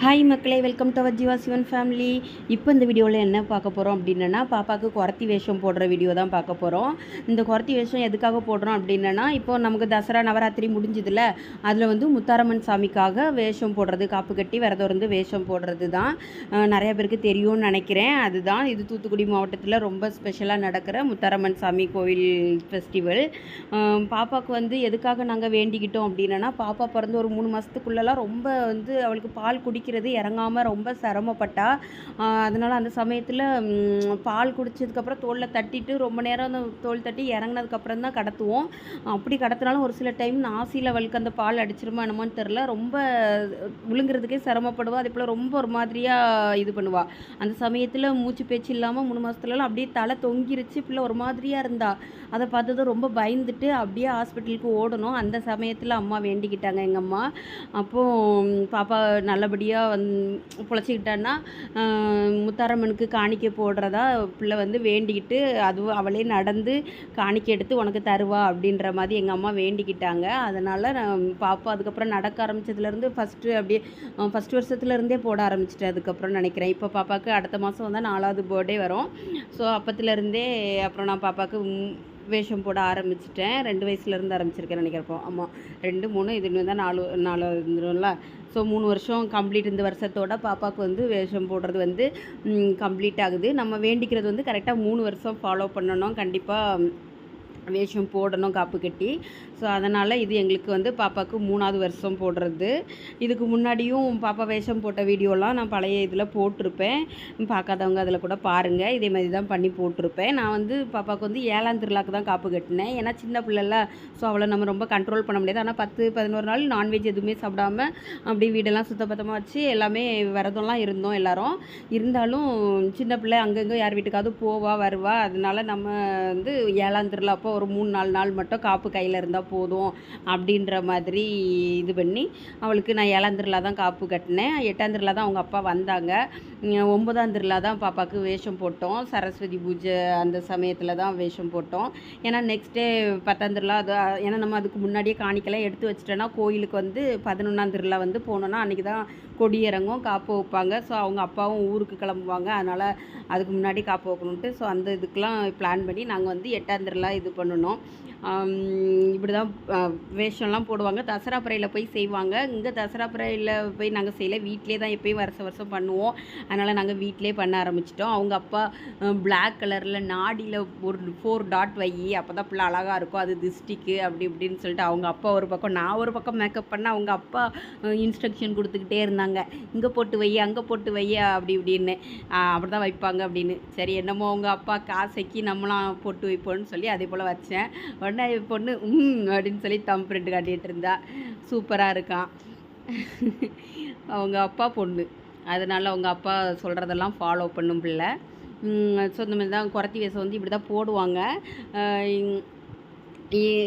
Hi மக்களே welcome to our Jeeva Sivan family இப்போ இந்த வீடியோவில் என்ன பார்க்க போகிறோம் அப்படின்னா பாப்பாவுக்கு குறத்தி வேஷம் போடுற வீடியோ தான் பார்க்க போகிறோம் இந்த குறத்தி வேஷம் எதுக்காக போடுறோம் அப்படின்னா இப்போ நமக்கு தசரா நவராத்திரி முடிஞ்சதுல அதில் வந்து முத்தாரம்மன் சாமிக்காக வேஷம் போடுறது காப்பு கட்டி விரதம் இருந்து வேஷம் போடுறது தான் நிறைய பேருக்கு தெரியும்னு நினைக்கிறேன். அதுதான் இது தூத்துக்குடி மாவட்டத்தில் ரொம்ப ஸ்பெஷலாக நடக்கிற முத்தாரம்மன் சாமி கோவில் ஃபெஸ்டிவல் பாப்பாவுக்கு வந்து எதுக்காக நாங்கள் வேண்டிக்கிட்டோம் அப்படின்னா பாப்பா பிறந்து ஒரு மூணு மாதத்துக்குள்ளெல்லாம் ரொம்ப வந்து அவளுக்கு பால் குடிக்கிறது இறங்காமல் ரொம்ப சிரமப்பட்டா அதனால் அந்த சமயத்தில் பால் குடித்ததுக்கப்புறம் தோலில் தட்டிட்டு ரொம்ப நேரம் அந்த தோல் தட்டி இறங்குனதுக்கப்புறம் தான் கடத்துவோம். அப்படி கடத்தினாலும் ஒரு சில டைம் நாசியில் அவளுக்கு அந்த பால் அடிச்சிருமா என்னமோன்னு தெரில ரொம்ப விழுங்குறதுக்கே சிரமப்படுவா. அதே போல் ரொம்ப ஒரு மாதிரியாக இது பண்ணுவா. அந்த சமயத்தில் மூச்சு பேச்சு இல்லாமல் மூணு மாதத்துலலாம் அப்படியே தலை தொங்கிருச்சு. பிள்ளை ஒரு மாதிரியாக இருந்தா. அதை பார்த்ததும் ரொம்ப பயந்துட்டு அப்படியே ஹாஸ்பிட்டலுக்கு ஓடணும். அந்த சமயத்தில் அம்மா வேண்டிக்கிட்டாங்க எங்கள் அம்மா. அப்போது பாப்பா நல்லபடியாக வந் பிழைச்சிக்கிட்டான்னா முத்தாரம்மனுக்கு காணிக்கை போடுறதா பிள்ளை வந்து வேண்டிக்கிட்டு அதுவும் அவளே நடந்து காணிக்கை எடுத்து உனக்கு தருவா அப்படின்ற மாதிரி எங்கள் அம்மா வேண்டிக்கிட்டாங்க. அதனால் நான் பாப்பா அதுக்கப்புறம் நடக்க ஆரம்பித்ததுலேருந்து ஃபஸ்ட்டு அப்படியே ஃபஸ்ட் வருஷத்துலேருந்தே போட ஆரம்பிச்சிட்டேன் அதுக்கப்புறம் நினைக்கிறேன். இப்போ பாப்பாவுக்கு அடுத்த மாதம் வந்தால் நாலாவது பர்த்டே வரும். ஸோ அப்பத்துலேருந்தே அப்புறம் நான் பாப்பாவுக்கு வேஷம் போட ஆரம்பிச்சிட்டேன். ரெண்டு வயசுலேருந்து ஆரம்பிச்சிருக்கேன் நினைக்கிறப்போ ஆமாம் ரெண்டு மூணு இது இன்னும் தான் நாலு நாலு இருந்துரும்ல ஸோ மூணு வருஷம் கம்ப்ளீட் இந்த வருஷத்தோட பாப்பாவுக்கு வந்து வேஷம் போடுறது வந்து கம்ப்ளீட் ஆகுது. நம்ம வேண்டிக்கிறது வந்து கரெக்டாக மூணு வருஷம் ஃபாலோ பண்ணணும். கண்டிப்பாக வேஷம் போடணும் காப்பு கட்டி. ஸோ அதனால் இது எங்களுக்கு வந்து பாப்பாவுக்கு மூணாவது வருஷம் போடுறது. இதுக்கு முன்னாடியும் பாப்பா வேஷம் போட்ட வீடியோலாம் நான் பழைய இதில் போட்டிருப்பேன். பார்க்காதவங்க அதில் கூட பாருங்கள் இதே மாதிரி தான் பண்ணி போட்டிருப்பேன். நான் வந்து பாப்பாவுக்கு வந்து ஏழாம் திருவிழாக்கு தான் காப்பு கட்டினேன். ஏன்னா சின்ன பிள்ளைல ஸோ அவளை நம்ம ரொம்ப கண்ட்ரோல் பண்ண முடியாது. ஆனால் பத்து பதினோரு நாள் நான்வெஜ் எதுவுமே சாப்பிடாம அப்படி வீடெல்லாம் சுத்தபத்தமாக வச்சு எல்லாமே விரதம்லாம் இருந்தோம் எல்லாரும். இருந்தாலும் சின்ன பிள்ளை அங்கங்கே யார் வீட்டுக்காவது போவா வருவா. அதனால நம்ம வந்து ஏழாம் திருவிழா அப்போ ஒரு மூணு நாலு நாள் மட்டும் காப்பு கையில் இருந்தால் போதும் அப்படின்ற மாதிரி இது பண்ணி அவளுக்கு நான் ஏழாம் திருவிழா தான் காப்பு கட்டினேன். எட்டாம் திருவிழா தான் அவங்க அப்பா வந்தாங்க. உம் ஒன்பதாம் திருவிழா தான் பாப்பாவுக்கு வேஷம் போட்டோம். சரஸ்வதி பூஜை அந்த சமயத்தில் தான் வேஷம் போட்டோம். ஏன்னா நெக்ஸ்ட் டே பத்தாம் திருவிழா அது ஏன்னா நம்ம அதுக்கு முன்னாடியே காணிக்கெல்லாம் எடுத்து வச்சிட்டோன்னா கோயிலுக்கு வந்து பதினொன்றாம் திருவிழா வந்து போனோன்னா அன்றைக்கி தான் கொடியிறங்கும் காப்பு வைப்பாங்க. ஸோ அவங்க அப்பாவும் ஊருக்கு கிளம்புவாங்க. அதனால் அதுக்கு முன்னாடி காப்பு வைக்கணுன்ட்டு ஸோ அந்த இதுக்கெலாம் பிளான் பண்ணி நாங்கள் வந்து எட்டாந்திரலாம் இது பண்ணணும். இப்படி தான் வேஷம்லாம் போடுவாங்க. தசரா பறையில் போய் செய்வாங்க. இங்கே தசரா பறையில் போய் நாங்கள் செய்யலை. வீட்டிலே தான் எப்பயும் வருஷம் வருஷம் பண்ணுவோம். அதனால் நாங்கள் வீட்டிலே பண்ண ஆரம்பிச்சிட்டோம். அவங்க அப்பா பிளாக் கலரில் நாடியில் ஒரு ஃபோர் டாட் வை அப்போ தான் பிள்ளை அழகாக இருக்கும். அது திஸ்டிக்கு அப்படி இப்படின்னு சொல்லிட்டு அவங்க அப்பா ஒரு பக்கம் நான் ஒரு பக்கம் மேக்கப் பண்ண அவங்க அப்பா இன்ஸ்ட்ரக்ஷன் கொடுத்துக்கிட்டே இருந்தாங்க. இங்கே போட்டு வை அங்கே போட்டு வை அப்படி இப்படின்னு. அப்படி தான் வைப்பாங்க அப்படின்னு. சரி என்னமோ அவங்க அப்பா காசைக்கு நம்மளாம் போட்டு வைப்போம்னு சொல்லி அதே போல் வச்சேன். உடனே பொண்ணு ம் அப்படின்னு சொல்லி தம் பிரிண்ட் காட்டிகிட்டு இருந்தா. சூப்பராக இருக்கான். அவங்க அப்பா பொண்ணு. அதனால் அவங்க அப்பா சொல்கிறதெல்லாம் ஃபாலோ பண்ணும் பிள்ளை. ஸோ இந்த மாதிரி தான் குறத்தி வேஷம் வந்து இப்படி தான் போடுவாங்க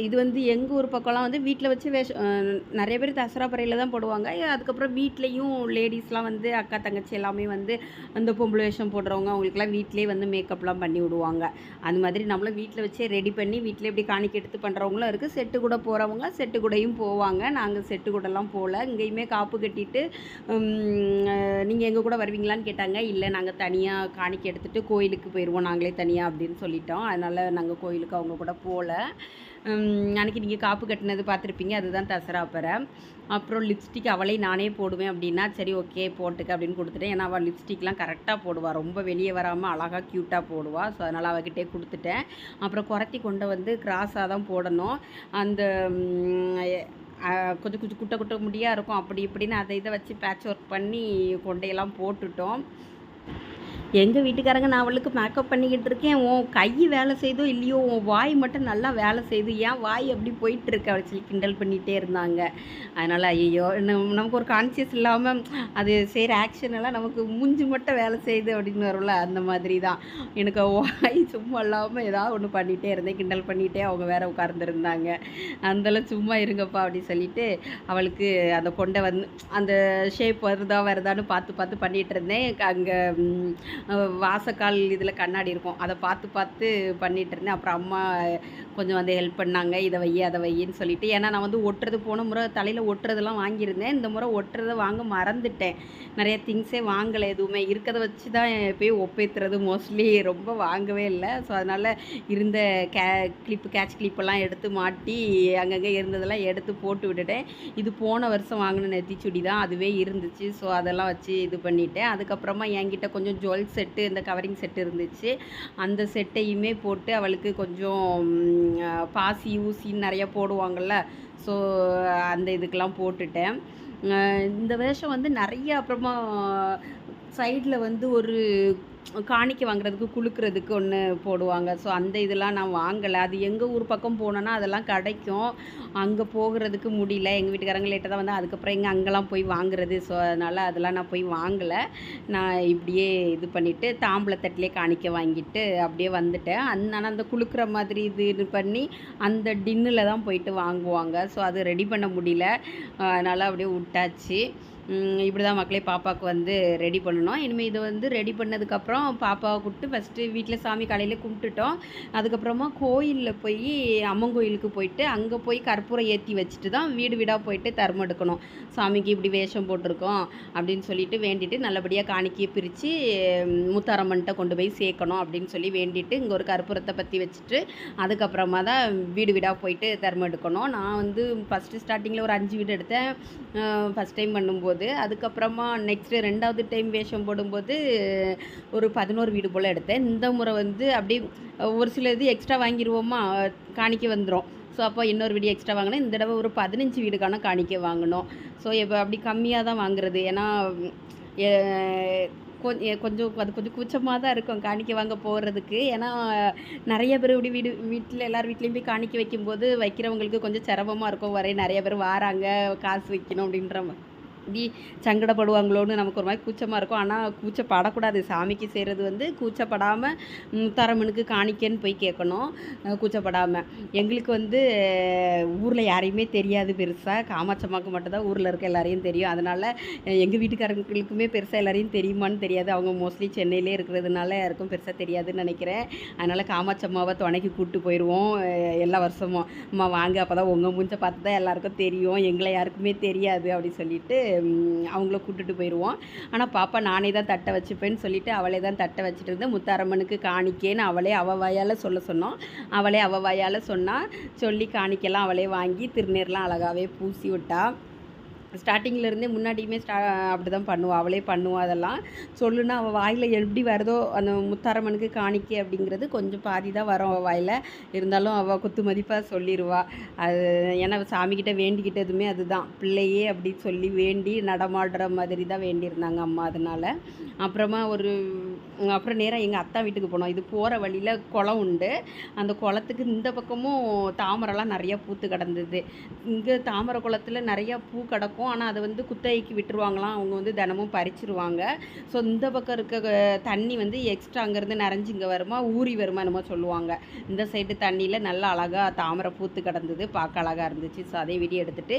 இது வந்து எங்கள் ஊர் பக்கம்லாம் வந்து வீட்டில் வச்சு வேஷம் நிறைய பேர் தசரா பறையில் தான் போடுவாங்க. அதுக்கப்புறம் வீட்லேயும் லேடிஸ்லாம் வந்து அக்கா தங்கச்சி எல்லாமே வந்து அந்த பொம்பளை வேஷம் போடுறவங்க அவங்களுக்குலாம் வீட்டிலே வந்து மேக்கப்லாம் பண்ணி விடுவாங்க. அந்த மாதிரி நம்மளும் வீட்டில் வச்சே ரெடி பண்ணி வீட்டிலே இப்படி காணிக்கை எடுத்து பண்ணுறவங்களும் இருக்குது செட்டு கூட போகிறவங்க செட்டு கூடையும் போவாங்க. நாங்கள் செட்டு கூடலாம் போகல இங்கேயுமே காப்பு கட்டிட்டு நீங்கள் எங்கள் கூட வருவீங்களான்னு கேட்டாங்க. இல்லை நாங்கள் தனியாக காணிக்கை எடுத்துகிட்டு கோயிலுக்கு போயிடுவோம் நாங்களே தனியாக அப்படின்னு சொல்லிட்டோம். அதனால் நாங்கள் கோயிலுக்கு அவங்க கூட போகல அன்றைக்கி நீங்கள் காப்பு கட்டினது பார்த்துருப்பீங்க அதுதான் தசரா பறை அப்புறம் லிப்ஸ்டிக் அவளே நானே போடுவேன் அப்படின்னா சரி ஓகே போட்டுக்க அப்படின்னு கொடுத்துட்டேன். ஏன்னா அவள் லிப்ஸ்டிக்லாம் கரெக்டாக போடுவாள் ரொம்ப வெளியே வராமல் அழகாக க்யூட்டாக போடுவாள் ஸோ அதனால் அவகிட்டே கொடுத்துட்டேன். அப்புறம் குறத்தி கொண்டு வந்து கிராஸாக தான் போடணும். அந்த கொஞ்சம் கொஞ்சம் குட்டை குட்டை முடியாக இருக்கும். அப்படி இப்படின்னு அதை இதை வச்சு பேட்ச் ஒர்க் பண்ணி கொண்டையெல்லாம் போட்டுட்டோம். எங்கள் வீட்டுக்காரங்க நான் அவளுக்கு மேக்கப் பண்ணிக்கிட்டு இருக்கேன். உன் கை வேலை செய்தோ இல்லையோ உன் வாய் மட்டும் நல்லா வேலை செய்து ஏன் வாய் அப்படி போயிட்டு இருக்கு? சொல்லி கிண்டல் பண்ணிகிட்டே இருந்தாங்க. அதனால் ஐயோ நமக்கு ஒரு கான்சியஸ் இல்லாமல் அது செய்கிற ஆக்ஷன் எல்லாம் நமக்கு மூஞ்சி மட்டும் வேலை செய்யுது அப்படின்னு வரும்ல அந்த மாதிரி தான். எனக்கு வாய் சும்மா இல்லாமல் ஏதாவது ஒன்று பண்ணிகிட்டே இருந்தேன். கிண்டல் பண்ணிகிட்டே அவங்க வேற உட்கார்ந்துருந்தாங்க அந்தளவு சும்மா இருங்கப்பா அப்படி சொல்லிட்டு அவளுக்கு அந்த கொண்டை வந்து அந்த ஷேப் வருதா வருதான்னு பார்த்து பார்த்து பண்ணிகிட்டு இருந்தேன். அங்கே வாசக்கால் இதில் கண்ணாடி இருக்கும். அதை பார்த்து பார்த்து பண்ணிகிட்டு இருந்தேன். அப்புறம் அம்மா கொஞ்சம் வந்து ஹெல்ப் பண்ணாங்க. இதை வை அதை வையின்னு சொல்லிட்டு. ஏன்னா நான் வந்து ஒட்டுறது போன முறை தலையில் ஒட்டுறதெல்லாம் வாங்கியிருந்தேன். இந்த முறை ஒட்டுறதை வாங்க மறந்துட்டேன். நிறைய திங்ஸே வாங்கலை எதுவுமே. இருக்கிறத வச்சு தான் போய் ஒப்பேத்துறது மோஸ்ட்லி ரொம்ப வாங்கவே இல்லை. ஸோ அதனால் இருந்த கே கிளிப்பு கேட்ச் கிளிப்பெல்லாம் எடுத்து மாட்டி அங்கங்கே இருந்ததெல்லாம் எடுத்து போட்டு விட்டுட்டேன். இது போன வருஷம் வாங்கின நெத்திச்சுடி தான். அதுவே இருந்துச்சு. ஸோ அதெல்லாம் வச்சு இது பண்ணிட்டேன். அதுக்கப்புறமா என்கிட்ட கொஞ்சம் ஜுவல்ஸ் செட்டு இந்த கவரிங் செட்டு இருந்துச்சு. அந்த செட்டையுமே போட்டு அவளுக்கு கொஞ்சம் பாசி ஊசின்னு நிறையா போடுவாங்கள்ல ஸோ அந்த இதுக்கெலாம் போட்டுட்டேன். இந்த வேஷம் வந்து நிறைய அப்புறமா சைடில் வந்து ஒரு காணிக்கை வாங்குறதுக்கு குலுக்கிறதுக்கு ஒன்று போடுவாங்க. ஸோ அந்த இதெல்லாம் நான் வாங்கலை. அது எங்கள் ஊர் பக்கம் போனோன்னா அதெல்லாம் கிடைக்கும். அங்கே போகிறதுக்கு முடியல. எங்கள் வீட்டுக்காரங்க லேட்டாக தான் வந்து அதுக்கப்புறம் எங்கே அங்கெல்லாம் போய் வாங்குறது. ஸோ அதனால் அதெல்லாம் நான் போய் வாங்கலை. நான் இப்படியே இது பண்ணிவிட்டு தாம்பளத்தட்டிலே காணிக்கை வாங்கிட்டு அப்படியே வந்துட்டேன். ஆனால் அந்த குளுக்கிற மாதிரி இது இது பண்ணி அந்த டின்னில் தான் போயிட்டு வாங்குவாங்க. ஸோ அது ரெடி பண்ண முடியல. அதனால் அப்படியே விட்டாச்சு. இப்படி தான் மக்களே பாப்பாவுக்கு வந்து ரெடி பண்ணணும். இனிமேல் இதை வந்து ரெடி பண்ணதுக்கப்புறம் பாப்பாவை கூப்பிட்டு ஃபஸ்ட்டு வீட்டில் சாமி காலையில் கும்பிட்டுட்டோம். அதுக்கப்புறமா கோயிலில் போய் அம்மன் கோயிலுக்கு போயிட்டு அங்கே போய் கற்பூரம் ஏற்றி வச்சுட்டு தான் வீடு வீடாக போயிட்டு தர்மம் எடுக்கணும். சாமிக்கு இப்படி வேஷம் போட்டிருக்கோம் அப்படின்னு சொல்லிட்டு வேண்டிட்டு நல்லபடியாக காணிக்கையை பிரித்து முத்தாரம்மன்ட்ட கொண்டு போய் சேர்க்கணும் அப்படின்னு சொல்லி வேண்டிட்டு இங்கே ஒரு கற்பூரத்தை பற்றி வச்சுட்டு அதுக்கப்புறமா தான் வீடு வீடாக போயிட்டு தர்மம் எடுக்கணும். நான் வந்து ஃபஸ்ட்டு ஸ்டார்டிங்கில் ஒரு அஞ்சு வீடு எடுத்தேன். ஃபஸ்ட் டைம் பண்ணும்போது அதுக்கப்புறமா நெக்ஸ்ட்டு ரெண்டாவது டைம் வேஷம் போடும்போது ஒரு பதினோரு வீடு போல் எடுத்தேன். இந்த முறை வந்து அப்படி ஒரு சில இது எக்ஸ்ட்ரா வாங்கிடுவோமா காணிக்க வந்துடும் ஸோ அப்போ இன்னொரு வீடு எக்ஸ்ட்ரா வாங்கினேன். இந்த தடவை ஒரு பதினஞ்சு வீடுக்கான காணிக்க வாங்கினோம். ஸோ இப்போ அப்படி கம்மியாக தான் வாங்குறது. ஏன்னா கொஞ்சம் கொஞ்சம் அது கொஞ்சம் கூச்சமாக தான் இருக்கும் காணிக்க வாங்க போகிறதுக்கு ஏன்னா நிறைய பேர் இப்படி வீடு வீட்டில் எல்லார் வீட்லேயும் போய் காணிக்க வைக்கும்போது வைக்கிறவங்களுக்கு கொஞ்சம் சிரமமாக இருக்கும். வரைய நிறைய பேர் வாராங்க காசு வைக்கணும் அப்படின்ற இப்படி சங்கடப்படுவாங்களோன்னு நமக்கு ஒரு மாதிரி கூச்சமாக இருக்கும். ஆனால் கூச்சப்படக்கூடாது. சாமிக்கு செய்கிறது வந்து கூச்சப்படாமல் முத்தாரம்மனுக்கு காணிக்கன்னு போய் கேட்கணும். கூச்சப்படாமல் எங்களுக்கு வந்து ஊரில் யாரையுமே தெரியாது பெருசாக காமாட்சம்மாக்கு மட்டும்தான் ஊரில் இருக்க எல்லாரையும் தெரியும். அதனால் எங்கள் வீட்டுக்காரங்களுக்குமே பெருசாக எல்லாரையும் தெரியுமான்னு தெரியாது. அவங்க மோஸ்ட்லி சென்னையிலே இருக்கிறதுனால யாருக்கும் பெருசாக தெரியாதுன்னு நினைக்கிறேன். அதனால் காமாட்சம்மாவை துணைக்கு கூப்பிட்டு போயிடுவோம் எல்லா வருஷமும். அம்மா வாங்க. அப்போ தான் உங்கள் மூஞ்ச பார்த்து தான் எல்லாருக்கும் தெரியும். எங்களை யாருக்குமே தெரியாது அப்படி சொல்லிட்டு அவங்கள கூப்பிட்டுட்டு போயிடுவோம் ஆனால் பாப்பா நானே தான் தட்டை வச்சுப்பேன்னு சொல்லிட்டு அவளே தான் தட்டை வச்சுட்டு இருந்து முத்தாரம்மனுக்கு காணிக்கேன்னு அவளே அவ வாயால் சொல்ல சொன்னோம். அவளே அவ வாயால் சொன்னால் சொல்லி காணிக்கெல்லாம் அவளே வாங்கி திருநீர்லாம் அழகாகவே பூசி விட்டா. ஸ்டார்டிங்லேருந்தே முன்னாடியுமே ஸ்டா அப்படி தான் பண்ணுவாள் அவளே பண்ணுவா அதெல்லாம். சொல்லுனா அவள் வாயில் எப்படி வருதோ அந்த முத்தாரம்மனுக்கு காணிக்கை அப்படிங்கிறது கொஞ்சம் பாதி தான் வரும் அவள் வாயில். இருந்தாலும் அவள் குத்து மதிப்பாக சொல்லிடுவா அது ஏன்னா சாமிக்கிட்ட வேண்டிக்கிட்டதுமே அதுதான். பிள்ளையே அப்படி சொல்லி வேண்டி நடமாடுற மாதிரி தான் வேண்டியிருந்தாங்க அம்மா அதனால். அப்புறமா ஒரு அப்புறம் நேராக எங்கள் அத்தா வீட்டுக்கு போனோம். இது போகிற வழியில் குளம் உண்டு. அந்த குளத்துக்கு இந்த பக்கமும் தாமரைலாம் நிறையா பூத்து கிடந்தது. இங்கே தாமரை குளத்தில் நிறையா பூ கிடக்கும். ஆனால் அதை வந்து குத்தகைக்கு விட்டுருவாங்களாம். அவங்க வந்து தினமும் பறிச்சிருவாங்க. ஸோ இந்த பக்கம் இருக்க தண்ணி வந்து எக்ஸ்ட்ரா அங்கேருந்து நிறைஞ்சு இங்கே வருமா ஊறி வருமா என்னமோ சொல்லுவாங்க. இந்த சைடு தண்ணியில் நல்லா அழகாக தாமரை பூத்து கிடந்தது. பார்க்க அழகாக இருந்துச்சு. ஸோ அதே வீடியோ எடுத்துகிட்டு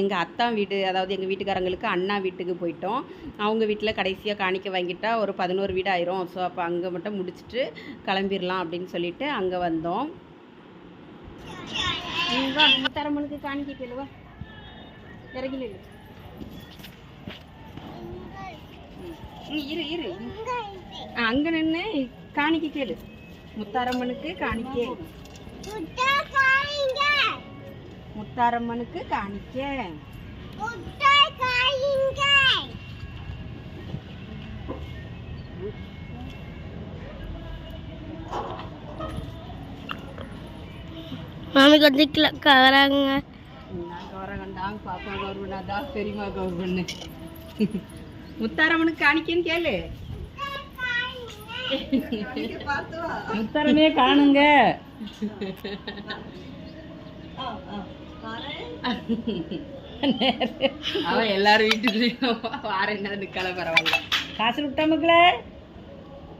எங்கள் அத்தான் வீடு அதாவது எங்கள் வீட்டுக்காரங்களுக்கு அண்ணா வீட்டுக்கு போயிட்டோம். அவங்க வீட்டில் கடைசியாக காணிக்க வாங்கிட்டா ஒரு பதினோரு வீடு ஆயிரும். ஸோ அப்போ அங்கே மட்டும் முடிச்சுட்டு கிளம்பிடலாம் அப்படின்னு சொல்லிட்டு அங்கே வந்தோம். தரமனுக்கு காணிக்க கேளு இறங்கி நில்லு. இரு இரு. அங்க நின்று காணிக்க கேளு. முத்தாரம்மனுக்கு காணிக்க. முத்தாரம்மனுக்கு காணிக்க. மாமி கொஞ்சம் கிளக்க வராங்க கௌரகண்டாங்க பாப்பா கௌரவனாதா பெரியம்மா கௌரவன்னு. முத்தாரம்மனுக்கு காணிக்கன்னு கேளு. முத்தாரமே காணுங்க. அவன் எல்லாரும் வீட்டுலயும் வார என்ன நிக்கல பரவாயில்ல. காசு விட்டா மக்களே?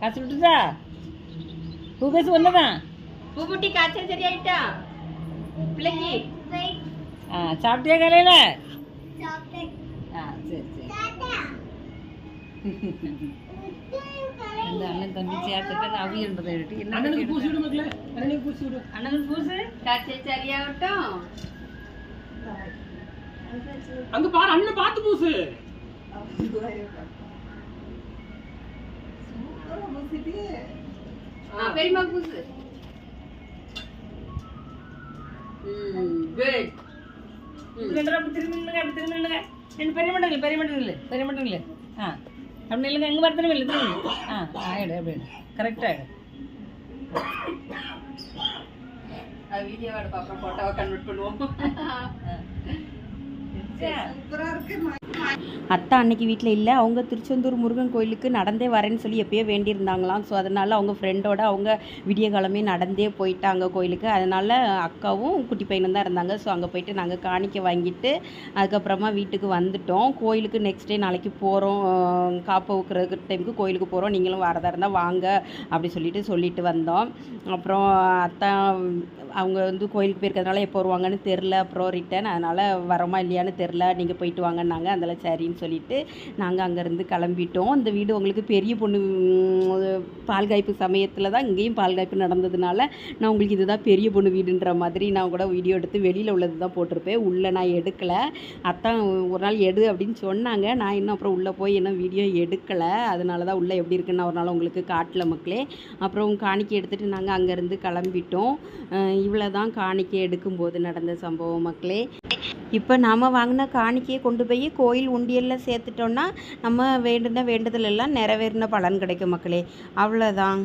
காசு விட்டுதா? பூ பேசு ஒன்றுதான் பூபுட்டி காய்ச்சல் சரியாயிட்டா? பிள்ளைக்கு? ஆ சாப்பிட்டியா காலையில்? ஆ சரி சரி. அந்த அண்ணன் தம்பி சேர்த்துட்டு அந்த அவியன்றதை எடுத்து என்ன அண்ணனுக்கு பூசி விடு மக்களே. அண்ணனுக்கு பூசி விடு. அண்ணனுக்கு பூசு? சரியாகட்டும் அங்க பாரு அண்ணன் பார்த்து பூசு. பெரியமா பூசு. குட் ரெண்டு ரூபா திரும்பி நில்லுங்க அப்படி திரும்பி நில்லுங்க ரெண்டு பெரிய மட்டம் இல்லை பெரிய மட்டம் இல்லை பெரிய மட்டம் இல்லை ஆ அப்படி நில்லுங்க அத்தா அன்னைக்கு வீட்டில் இல்லை. அவங்க திருச்செந்தூர் முருகன் கோயிலுக்கு நடந்தே வரேன்னு சொல்லி எப்பயோ வேண்டியிருந்தாங்களாம். ஸோ அதனால் அவங்க ஃப்ரெண்டோட அவங்க விடிய காலமே நடந்தே போயிட்டாங்க கோயிலுக்கு. அதனால் அக்காவும் குட்டி பையனும் தான் இருந்தாங்க. ஸோ அங்கே போயிட்டு நாங்கள் காணிக்க வாங்கிட்டு அதுக்கப்புறமா வீட்டுக்கு வந்துட்டோம். கோயிலுக்கு நெக்ஸ்ட் டே நாளைக்கு போகிறோம் காப்பை ஊக்குற டைமுக்கு கோயிலுக்கு போகிறோம் நீங்களும் வரதா இருந்தால் வாங்க அப்படி சொல்லிட்டு சொல்லிட்டு வந்தோம். அப்புறம் அத்தா அவங்க வந்து கோயிலுக்கு போயிருக்கிறதுனால எப்போ வருவாங்கன்னு தெரில அப்புறம் ரிட்டன் அதனால் வரோமா இல்லையான்னு தெரில நீங்கள் போயிட்டு வாங்கன்னாங்க. அதெல்லாம் சரின்னு சொல்லிட்டு நாங்கள் அங்கேருந்து கிளம்பிட்டோம். இந்த வீடு உங்களுக்கு பெரிய பொண்ணு பால் காய்ப்பு சமயத்தில் தான் இங்கேயும் பால் காய்ப்பு நடந்ததுனால நான் உங்களுக்கு இதுதான் பெரிய பொண்ணு வீடுன்ற மாதிரி நான் கூட வீடியோ எடுத்து வெளியில் உள்ளது தான் போட்டிருப்பேன். உள்ளே நான் எடுக்கலை. அத்தான் ஒரு நாள் எடு அப்படின்னு சொன்னாங்க. நான் இன்னும் அப்புறம் உள்ளே போய் இன்னும் வீடியோ எடுக்கலை. அதனால தான் உள்ளே எப்படி இருக்குன்னு ஒரு நாள் உங்களுக்கு காட்டில் மக்களே. அப்புறம் காணிக்கை எடுத்துகிட்டு நாங்கள் அங்கேருந்து கிளம்பிட்டோம். இவ்வளோ தான் காணிக்கை எடுக்கும்போது நடந்த சம்பவம் மக்களே. இப்போ நாம் வாங்கின காணிக்கையை கொண்டு போய் கோயில் உண்டியலில் சேர்த்துட்டோன்னா நம்ம வேண்டுன வேண்டுதல் எல்லாம் நிறைவேறின பலன் கிடைக்கும் மக்களே. அவ்வளோதான்